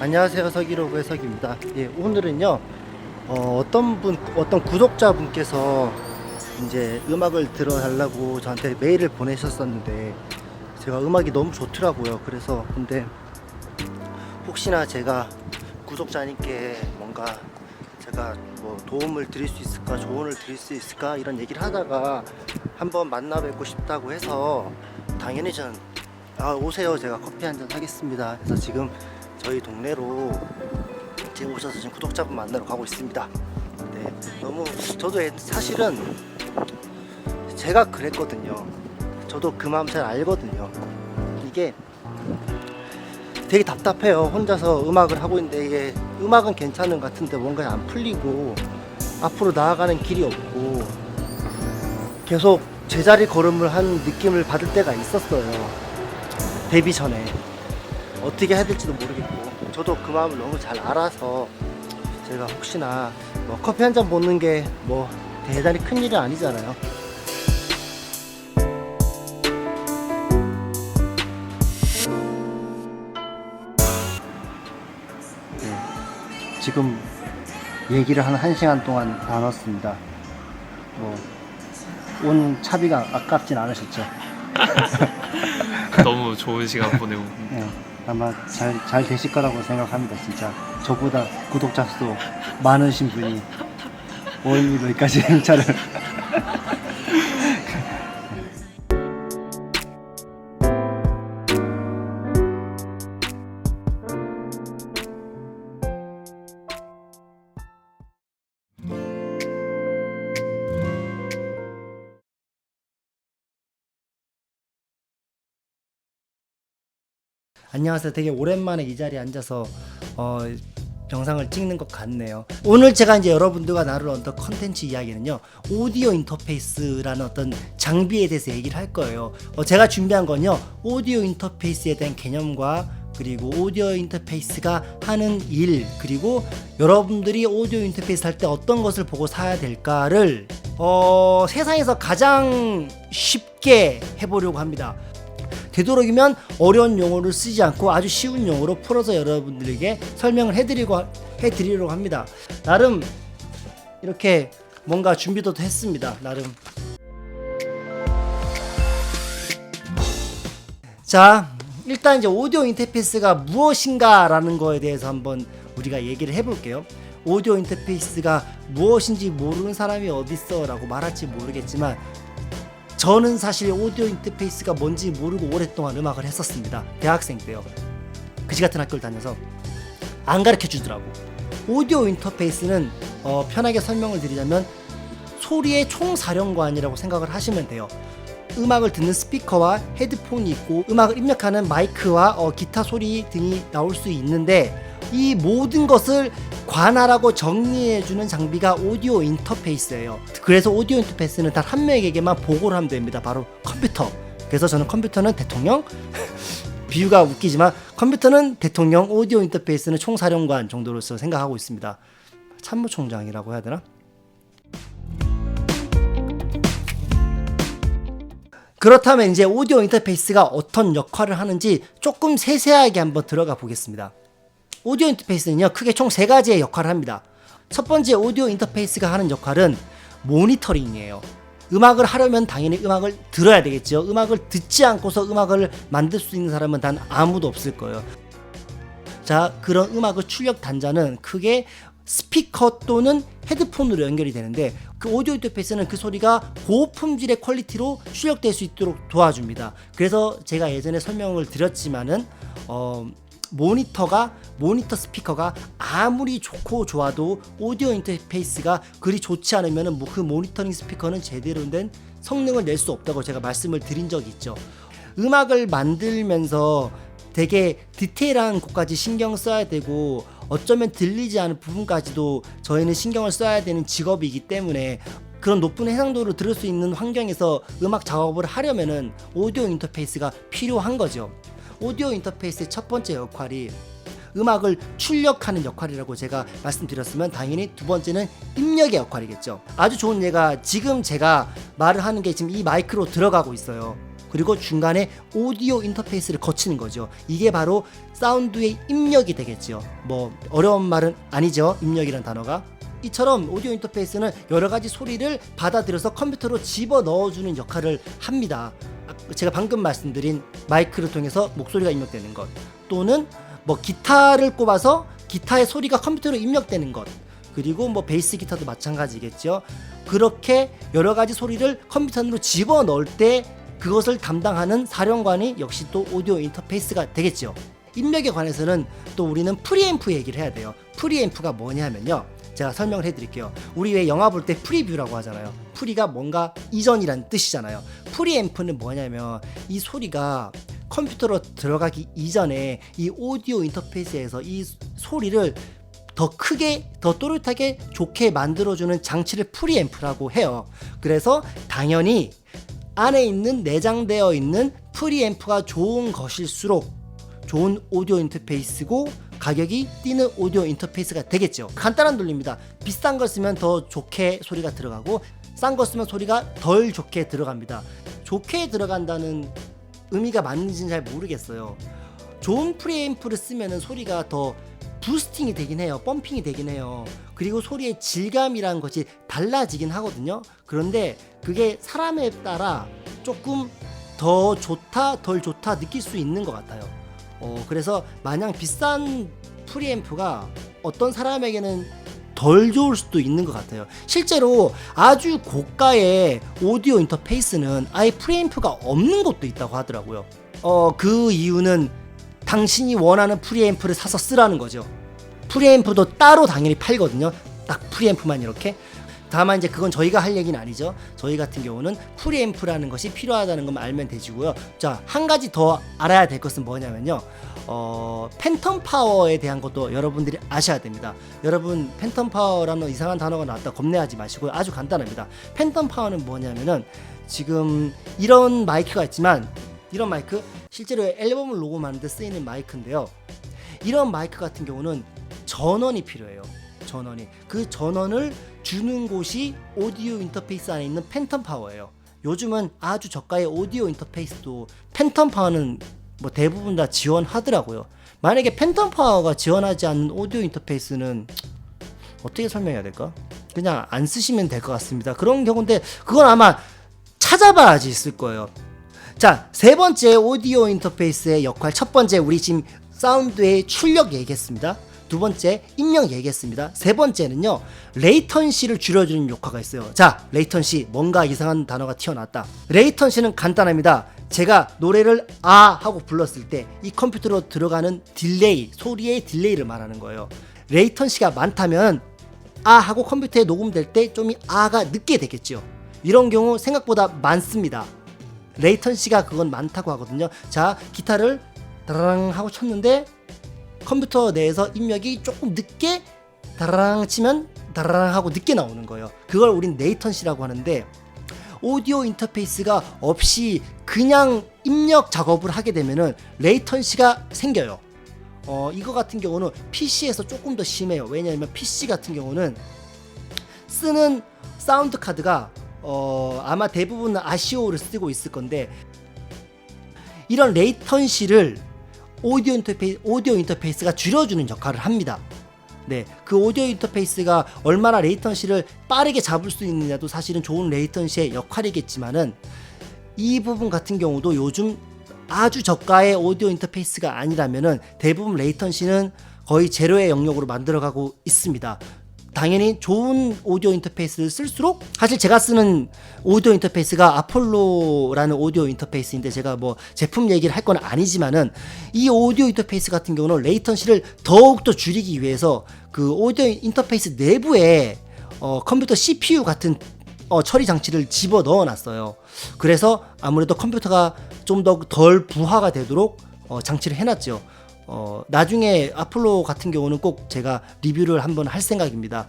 안녕하세요 서기로그의 석입니다. 예, 오늘은요 어, 떤 분, 어떤 구독자분께서 이제 음악을 들어달라고 저한테 메일을 보내셨었는데 제가 음악이 너무 좋더라고요. 그래서 근데 혹시나 제가 구독자님께 뭔가 제가 뭐 도움을 드릴 수 있을까 조언을 드릴 수 있을까 이런 얘기를 하다가 한번 만나 뵙고 싶다고 해서 당연히 저는 아 오세요 제가 커피 한 잔 하겠습니다 그래서 지금 저희 동네로 지금 오셔서 지금 구독자분 만나러 가고 있습니다 네 너무 저도 애- 사실은 제가 그랬거든요 저도 그 마음 잘 알거든요 이게 되게 답답해요. 혼자서 음악을 하고 있는데 이게 음악은 괜찮은 것 같은데 뭔가 안 풀리고 앞으로 나아가는 길이 없고 계속 제자리 걸음을 한 느낌을 받을 때가 있었어요. 데뷔 전에 어떻게 해야 될지도 모르겠고 저도 그 마음을 너무 잘 알아서 제가 혹시나 뭐 커피 한 잔 먹는 게 뭐 대단히 큰 일은 아니잖아요. 지금 얘기를 한 1시간 동안 나눴습니다. 뭐, 온 차비가 아깝진 않으셨죠? 너무 좋은 시간 보내고 예, 아마 잘, 잘 되실 거라고 생각합니다, 진짜. 저보다 구독자 수 많으신 분이 5일 여기까지 행차를. 안녕하세요. 되게 오랜만에 이 자리에 앉아서 어, 영상을 찍는 것 같네요. 오늘 제가 이제 여러분들과 나눌 어떤 컨텐츠 이야기는요, 오디오 인터페이스라는 어떤 장비에 대해서 얘기를 할 거예요. 어, 제가 준비한 건요, 오디오 인터페이스에 대한 개념과 그리고 오디오 인터페이스가 하는 일, 그리고 여러분들이 오디오 인터페이스 할 때 어떤 것을 보고 사야 될까를 어, 세상에서 가장 쉽게 해보려고 합니다. 되도록이면 어려운 용어를 쓰지 않고 아주 쉬운 용어로 풀어서 여러분들에게 설명을 해드리고 해드리려고 합니다. 나름 이렇게 뭔가 준비도 했습니다. 나름. 자, 일단 이제 오디오 인터페이스가 무엇인가라는 거에 대해서 한번 우리가 얘기를 해볼게요. 오디오 인터페이스가 무엇인지 모르는 사람이 어딨어라고 말할지 모르겠지만 저는 사실 오디오 인터페이스가 뭔지 모르고 오랫동안 음악을 했었습니다. 대학생 때요. 그지 같은 학교를 다녀서 안 가르쳐 주더라고. 오디오 인터페이스는 어, 편하게 설명을 드리자면 소리의 총사령관이라고 생각을 하시면 돼요. 음악을 듣는 스피커와 헤드폰이 있고 음악을 입력하는 마이크와 어, 기타 소리 등이 나올 수 있는데 이 모든 것을 관할하고 정리해주는 장비가 오디오 인터페이스예요. 그래서 오디오 인터페이스는 단 한 명에게만 보고를 하면 됩니다. 바로 컴퓨터. 그래서 저는 컴퓨터는 대통령, 비유가 웃기지만 컴퓨터는 대통령, 오디오 인터페이스는 총사령관 정도로서 생각하고 있습니다. 참모총장이라고 해야 되나? 그렇다면 이제 오디오 인터페이스가 어떤 역할을 하는지 조금 세세하게 한번 들어가 보겠습니다. 오디오 인터페이스는요 크게 총 세 가지의 역할을 합니다. 첫 번째 오디오 인터페이스가 하는 역할은 모니터링이에요. 음악을 하려면 당연히 음악을 들어야 되겠죠. 음악을 듣지 않고서 음악을 만들 수 있는 사람은 단 아무도 없을 거예요. 자, 그런 음악의 출력 단자는 크게 스피커 또는 헤드폰으로 연결이 되는데 그 오디오 인터페이스는 그 소리가 고품질의 퀄리티로 출력될 수 있도록 도와줍니다. 그래서 제가 예전에 설명을 드렸지만은 어 모니터가 모니터 스피커가 아무리 좋고 좋아도 오디오 인터페이스가 그리 좋지 않으면은 뭐그 모니터링 스피커는 제대로 된 성능을 낼 수 없다고 제가 말씀을 드린 적이 있죠. 음악을 만들면서 되게 디테일한 곳까지 신경 써야 되고 어쩌면 들리지 않은 부분까지도 저희는 신경을 써야 되는 직업이기 때문에 그런 높은 해상도를 들을 수 있는 환경에서 음악 작업을 하려면은 오디오 인터페이스가 필요한 거죠. 오디오 인터페이스의 첫 번째 역할이 음악을 출력하는 역할이라고 제가 말씀드렸으면 당연히 두 번째는 입력의 역할이겠죠. 아주 좋은 예가 지금 제가 말을 하는 게 지금 이 마이크로 들어가고 있어요. 그리고 중간에 오디오 인터페이스를 거치는 거죠. 이게 바로 사운드의 입력이 되겠죠. 뭐 어려운 말은 아니죠. 입력이라는 단어가. 이처럼 오디오 인터페이스는 여러 가지 소리를 받아들여서 컴퓨터로 집어 넣어주는 역할을 합니다. 아, 제가 방금 말씀드린 마이크를 통해서 목소리가 입력되는 것 또는 뭐 기타를 꼽아서 기타의 소리가 컴퓨터로 입력되는 것 그리고 뭐 베이스 기타도 마찬가지겠죠. 그렇게 여러 가지 소리를 컴퓨터 안으로 집어 넣을 때 그것을 담당하는 사령관이 역시 또 오디오 인터페이스가 되겠죠. 입력에 관해서는 또 우리는 프리앰프 얘기를 해야 돼요. 프리앰프가 뭐냐면요. 제가 설명을 해드릴게요. 우리 왜 영화 볼 때 프리뷰라고 하잖아요. 프리가 뭔가 이전이란 뜻이잖아요. 프리앰프는 뭐냐면 이 소리가 컴퓨터로 들어가기 이전에 이 오디오 인터페이스에서 이 소리를 더 크게 더 또렷하게 좋게 만들어주는 장치를 프리앰프라고 해요. 그래서 당연히 안에 있는 내장되어 있는 프리앰프가 좋은 것일수록 좋은 오디오 인터페이스고 가격이 뛰는 오디오 인터페이스가 되겠죠. 간단한 논리입니다. 비싼 걸 쓰면 더 좋게 소리가 들어가고 싼 거 쓰면 소리가 덜 좋게 들어갑니다. 좋게 들어간다는 의미가 맞는지는 잘 모르겠어요. 좋은 프리앰프를 쓰면 소리가 더 부스팅이 되긴 해요. 펌핑이 되긴 해요. 그리고 소리의 질감이라는 것이 달라지긴 하거든요. 그런데 그게 사람에 따라 조금 더 좋다, 덜 좋다 느낄 수 있는 것 같아요. 어, 그래서 마냥 비싼 프리앰프가 어떤 사람에게는 덜 좋을 수도 있는 것 같아요. 실제로 아주 고가의 오디오 인터페이스는 아예 프리앰프가 없는 것도 있다고 하더라고요. 어, 그 이유는 당신이 원하는 프리앰프를 사서 쓰라는 거죠. 프리앰프도 따로 당연히 팔거든요. 딱 프리앰프만 이렇게. 다만 이제 그건 저희가 할 얘기는 아니죠. 저희 같은 경우는 프리앰프라는 것이 필요하다는 것만 알면 되지고요. 자, 한 가지 더 알아야 될 것은 뭐냐면요. 어, 팬텀 파워에 대한 것도 여러분들이 아셔야 됩니다. 여러분, 팬텀 파워라는 이상한 단어가 나왔다 겁내하지 마시고요. 아주 간단합니다. 팬텀 파워는 뭐냐면은 지금 이런 마이크가 있지만 이런 마이크 실제로 앨범을 녹음하는데 쓰이는 마이크인데요. 이런 마이크 같은 경우는 전원이 필요해요. 전원이 그 전원을 주는 곳이 오디오 인터페이스 안에 있는 팬텀 파워예요. 요즘은 아주 저가의 오디오 인터페이스도 팬텀 파워는 뭐 대부분 다 지원하더라고요. 만약에 팬텀 파워가 지원하지 않는 오디오 인터페이스는 어떻게 설명해야 될까? 그냥 안 쓰시면 될 것 같습니다. 그런 경우인데 그건 아마 찾아봐야지 있을 거예요. 자, 세 번째 오디오 인터페이스의 역할. 첫 번째 우리 지금 사운드의 출력 얘기했습니다. 두 번째 입력 얘기했습니다. 세 번째는요. 레이턴시를 줄여주는 효과가 있어요. 자, 레이턴시 뭔가 이상한 단어가 튀어나왔다. 레이턴시는 간단합니다. 제가 노래를 아 하고 불렀을 때 이 컴퓨터로 들어가는 딜레이, 소리의 딜레이를 말하는 거예요. 레이턴시가 많다면 아 하고 컴퓨터에 녹음될 때 좀 이 아가 늦게 되겠죠. 이런 경우 생각보다 많습니다. 레이턴시가 그건 많다고 하거든요. 자, 기타를 다라랑 하고 쳤는데 컴퓨터 내에서 입력이 조금 늦게 다라랑 치면 다라랑 하고 늦게 나오는 거예요. 그걸 우린 레이턴시라고 하는데 오디오 인터페이스가 없이 그냥 입력 작업을 하게 되면은 레이턴시가 생겨요. 어, 이거 같은 경우는 PC에서 조금 더 심해요. 왜냐하면 PC 같은 경우는 쓰는 사운드 카드가 어, 아마 대부분 아시오를 쓰고 있을 건데 이런 레이턴시를 오디오 인터페이스 오디오 인터페이스가 줄여주는 역할을 합니다. 네, 그 오디오 인터페이스가 얼마나 레이턴시를 빠르게 잡을 수 있느냐도 사실은 좋은 레이턴시의 역할이겠지만은 이 부분 같은 경우도 요즘 아주 저가의 오디오 인터페이스가 아니라면은 대부분 레이턴시는 거의 제로의 영역으로 만들어가고 있습니다. 당연히 좋은 오디오 인터페이스를 쓸수록 사실 제가 쓰는 오디오 인터페이스가 아폴로라는 오디오 인터페이스인데 제가 뭐 제품 얘기를 할 건 아니지만은 이 오디오 인터페이스 같은 경우는 레이턴시를 더욱더 줄이기 위해서 그 오디오 인터페이스 내부에 어, 컴퓨터 CPU 같은 어, 처리 장치를 집어 넣어 놨어요. 그래서 아무래도 컴퓨터가 좀 더 덜 부하가 되도록 어, 장치를 해놨죠. 어, 나중에 아폴로 같은 경우는 꼭 제가 리뷰를 한번 할 생각입니다.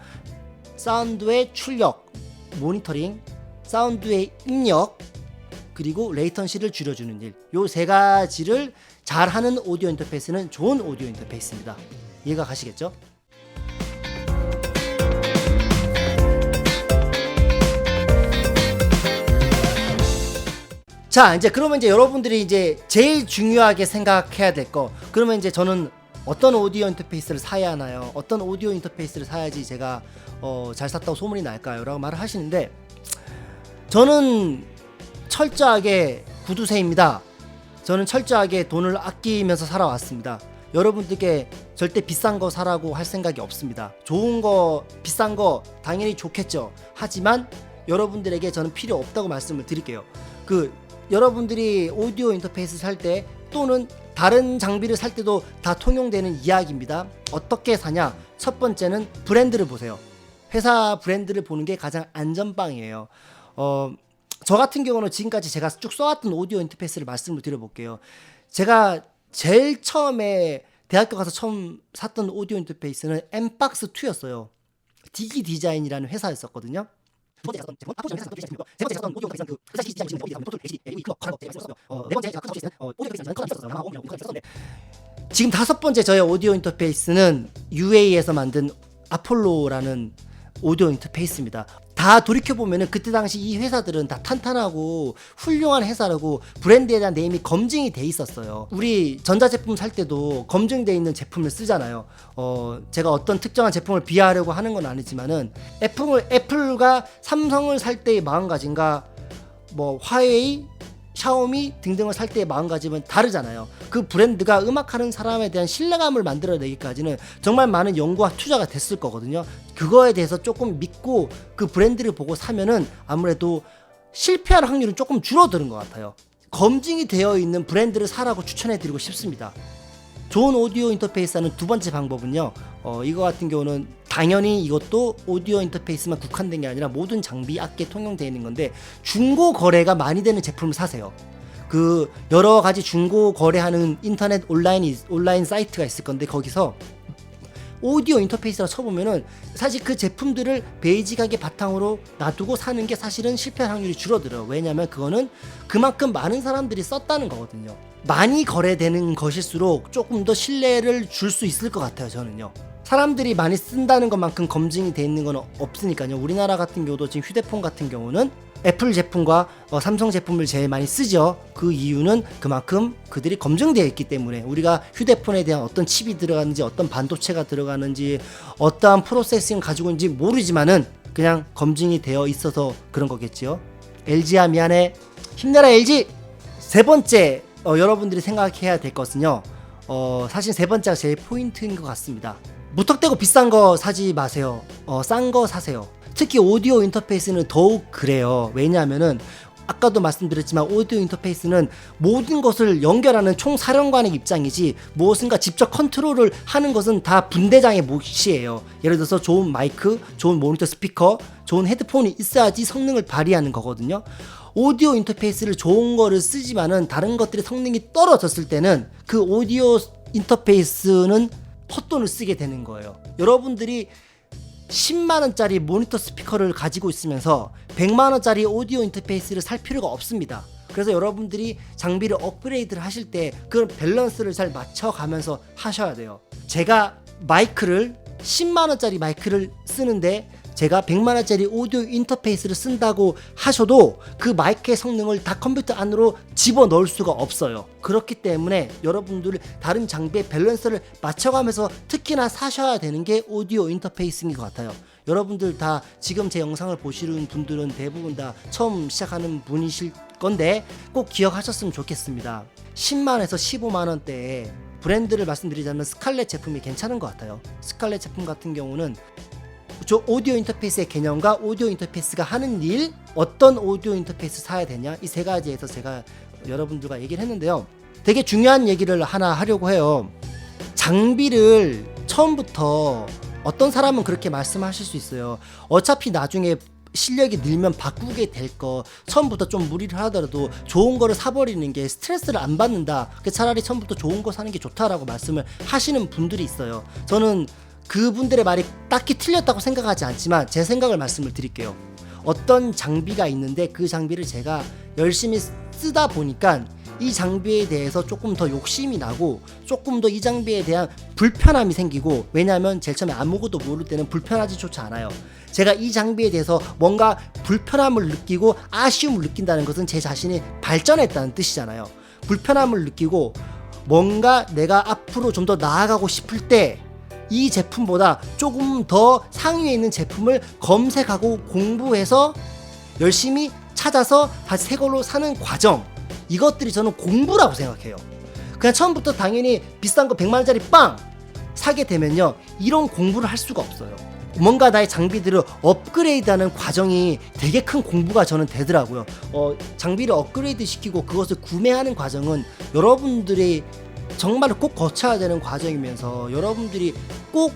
사운드의 출력, 모니터링, 사운드의 입력, 그리고 레이턴시를 줄여주는 일. 요 세 가지를 잘하는 오디오 인터페이스는 좋은 오디오 인터페이스입니다. 이해가 가시겠죠? 자 이제 그러면 이제 여러분들이 이제 제일 중요하게 생각해야 될 거 그러면 이제 저는 어떤 오디오 인터페이스를 사야 하나요? 어떤 오디오 인터페이스를 사야지 제가 어, 잘 샀다고 소문이 날까요? 라고 말을 하시는데 저는 철저하게 구두쇠입니다. 저는 철저하게 돈을 아끼면서 살아왔습니다. 여러분들께 절대 비싼 거 사라고 할 생각이 없습니다. 좋은 거, 비싼 거 당연히 좋겠죠. 하지만 여러분들에게 저는 필요 없다고 말씀을 드릴게요. 그 여러분들이 오디오 인터페이스 살 때 또는 다른 장비를 살 때도 다 통용되는 이야기입니다. 어떻게 사냐? 첫 번째는 브랜드를 보세요. 회사 브랜드를 보는 게 가장 안전빵이에요. 어, 저 같은 경우는 지금까지 제가 쭉 써왔던 오디오 인터페이스를 말씀을 드려볼게요. 제가 제일 처음에 대학교 가서 처음 샀던 오디오 인터페이스는 엠박스 2였어요. 디기 디자인이라는 회사였었거든요. 지금 다섯 번째 저의 오디오 인터페이스는 UA에서 만든 아폴로라는 오디오 인터페이스입니다. 다 돌이켜 보면은 그때 당시 이 회사들은 다 탄탄하고 훌륭한 회사라고 브랜드에 대한 네임이 검증이 돼 있었어요. 우리 전자제품 살 때도 검증돼 있는 제품을 쓰잖아요. 어, 제가 어떤 특정한 제품을 비하하려고 하는 건 아니지만은 애플을 애플과 삼성을 살 때의 마음가짐과 뭐 화웨이, 샤오미 등등을 살 때의 마음가짐은 다르잖아요. 그 브랜드가 음악하는 사람에 대한 신뢰감을 만들어내기까지는 정말 많은 연구와 투자가 됐을 거거든요. 그거에 대해서 조금 믿고 그 브랜드를 보고 사면은 아무래도 실패할 확률은 조금 줄어드는 것 같아요. 검증이 되어 있는 브랜드를 사라고 추천해드리고 싶습니다. 좋은 오디오 인터페이스 하는 두 번째 방법은요. 어, 이거 같은 경우는 당연히 이것도 오디오 인터페이스만 국한된 게 아니라 모든 장비 악기에 통용되어 있는 건데 중고 거래가 많이 되는 제품을 사세요. 그 여러 가지 중고 거래하는 인터넷 온라인 온라인 사이트가 있을 건데 거기서 오디오 인터페이스라 쳐보면은 사실 그 제품들을 베이직하게 바탕으로 놔두고 사는 게 사실은 실패할 확률이 줄어들어요. 왜냐면 그거는 그만큼 많은 사람들이 썼다는 거거든요. 많이 거래되는 것일수록 조금 더 신뢰를 줄 수 있을 것 같아요. 저는요. 사람들이 많이 쓴다는 것만큼 검증이 돼 있는 건 없으니까요. 우리나라 같은 경우도 지금 휴대폰 같은 경우는 애플 제품과 어, 삼성 제품을 제일 많이 쓰죠. 그 이유는 그만큼 그들이 검증되어 있기 때문에 우리가 휴대폰에 대한 어떤 칩이 들어가는지 어떤 반도체가 들어가는지 어떠한 프로세싱을 가지고 있는지 모르지만은 그냥 검증이 되어 있어서 그런 거겠지요. LG야 미안해. 힘내라 LG. 세 번째 어, 여러분들이 생각해야 될 것은요. 어, 사실 세 번째가 제일 포인트인 것 같습니다. 무턱대고 비싼 거 사지 마세요. 어, 싼 거 사세요. 특히 오디오 인터페이스는 더욱 그래요. 왜냐하면은 아까도 말씀드렸지만 오디오 인터페이스는 모든 것을 연결하는 총사령관의 입장이지 무엇인가 직접 컨트롤을 하는 것은 다 분대장의 몫이에요. 예를 들어서 좋은 마이크, 좋은 모니터 스피커, 좋은 헤드폰이 있어야지 성능을 발휘하는 거거든요. 오디오 인터페이스를 좋은 거를 쓰지만은 다른 것들의 성능이 떨어졌을 때는 그 오디오 인터페이스는 헛돈을 쓰게 되는 거예요. 여러분들이 10만원짜리 모니터 스피커를 가지고 있으면서 100만원짜리 오디오 인터페이스를 살 필요가 없습니다. 그래서 여러분들이 장비를 업그레이드를 하실 때그 밸런스를 잘 맞춰가면서 하셔야 돼요. 제가 마이크를 10만원짜리 마이크를 쓰는데 제가 100만원짜리 오디오 인터페이스를 쓴다고 하셔도 그 마이크의 성능을 다 컴퓨터 안으로 집어 넣을 수가 없어요. 그렇기 때문에 여러분들 다른 장비의 밸런스를 맞춰가면서 특히나 사셔야 되는 게 오디오 인터페이스인 것 같아요. 여러분들 다 지금 제 영상을 보시는 분들은 대부분 다 처음 시작하는 분이실 건데 꼭 기억하셨으면 좋겠습니다. 10만에서 15만 원대에 브랜드를 말씀드리자면 스칼렛 제품이 괜찮은 것 같아요. 스칼렛 제품 같은 경우는 저 오디오 인터페이스의 개념과 오디오 인터페이스가 하는 일 어떤 오디오 인터페이스 사야 되냐? 이 세 가지에서 제가 여러분들과 얘기를 했는데요. 되게 중요한 얘기를 하나 하려고 해요. 장비를 처음부터 어떤 사람은 그렇게 말씀하실 수 있어요. 어차피 나중에 실력이 늘면 바꾸게 될 거 처음부터 좀 무리를 하더라도 좋은 거를 사버리는 게 스트레스를 안 받는다. 그 차라리 처음부터 좋은 거 사는 게 좋다라고 말씀을 하시는 분들이 있어요. 저는 그분들의 말이 딱히 틀렸다고 생각하지 않지만 제 생각을 말씀을 드릴게요. 어떤 장비가 있는데 그 장비를 제가 열심히 쓰다 보니까 이 장비에 대해서 조금 더 욕심이 나고 조금 더 이 장비에 대한 불편함이 생기고 왜냐하면 제일 처음에 아무것도 모를 때는 불편하지조차 않아요. 제가 이 장비에 대해서 뭔가 불편함을 느끼고 아쉬움을 느낀다는 것은 제 자신이 발전했다는 뜻이잖아요. 불편함을 느끼고 뭔가 내가 앞으로 좀 더 나아가고 싶을 때 이 제품보다 조금 더 상위에 있는 제품을 검색하고 공부해서 열심히 찾아서 다시 새 걸로 사는 과정 이것들이 저는 공부라고 생각해요. 그냥 처음부터 당연히 비싼 거 100만 원짜리 빵 사게 되면요 이런 공부를 할 수가 없어요. 뭔가 나의 장비들을 업그레이드하는 과정이 되게 큰 공부가 저는 되더라고요. 어, 장비를 업그레이드 시키고 그것을 구매하는 과정은 여러분들이 정말 꼭 거쳐야 되는 과정이면서 여러분들이 꼭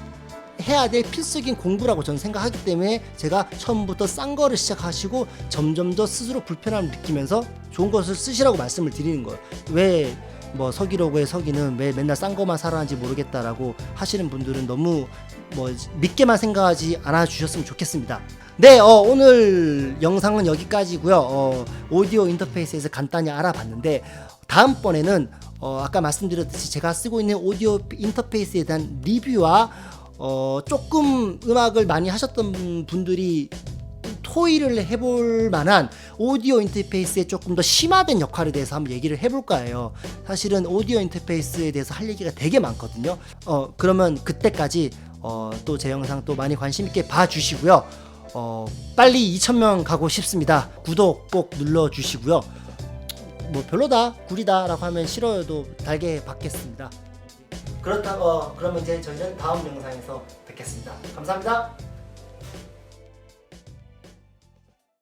해야 될 필수적인 공부라고 저는 생각하기 때문에 제가 처음부터 싼 거를 시작하시고 점점 더 스스로 불편함을 느끼면서 좋은 것을 쓰시라고 말씀을 드리는 거예요. 왜 뭐 서기로고의 서기는 왜 맨날 싼 거만 사라는지 모르겠다라고 하시는 분들은 너무 뭐 믿게만 생각하지 않아 주셨으면 좋겠습니다. 네, 어, 오늘 영상은 여기까지고요. 어, 오디오 인터페이스에서 간단히 알아봤는데 다음번에는 어, 아까 말씀드렸듯이 제가 쓰고 있는 오디오 인터페이스에 대한 리뷰와 어, 조금 음악을 많이 하셨던 분들이 토의를 해볼 만한 오디오 인터페이스의 조금 더 심화된 역할에 대해서 한번 얘기를 해볼까 해요. 사실은 오디오 인터페이스에 대해서 할 얘기가 되게 많거든요. 어, 그러면 그때까지 어, 또 제 영상 또 많이 관심 있게 봐주시고요. 어, 빨리 2,000명 가고 싶습니다. 구독 꼭 눌러주시고요. 뭐 별로다, 구리다라고 하면 싫어요도 달게 받겠습니다. 그렇다고 그러면 이제 저희는 다음 영상에서 뵙겠습니다. 감사합니다.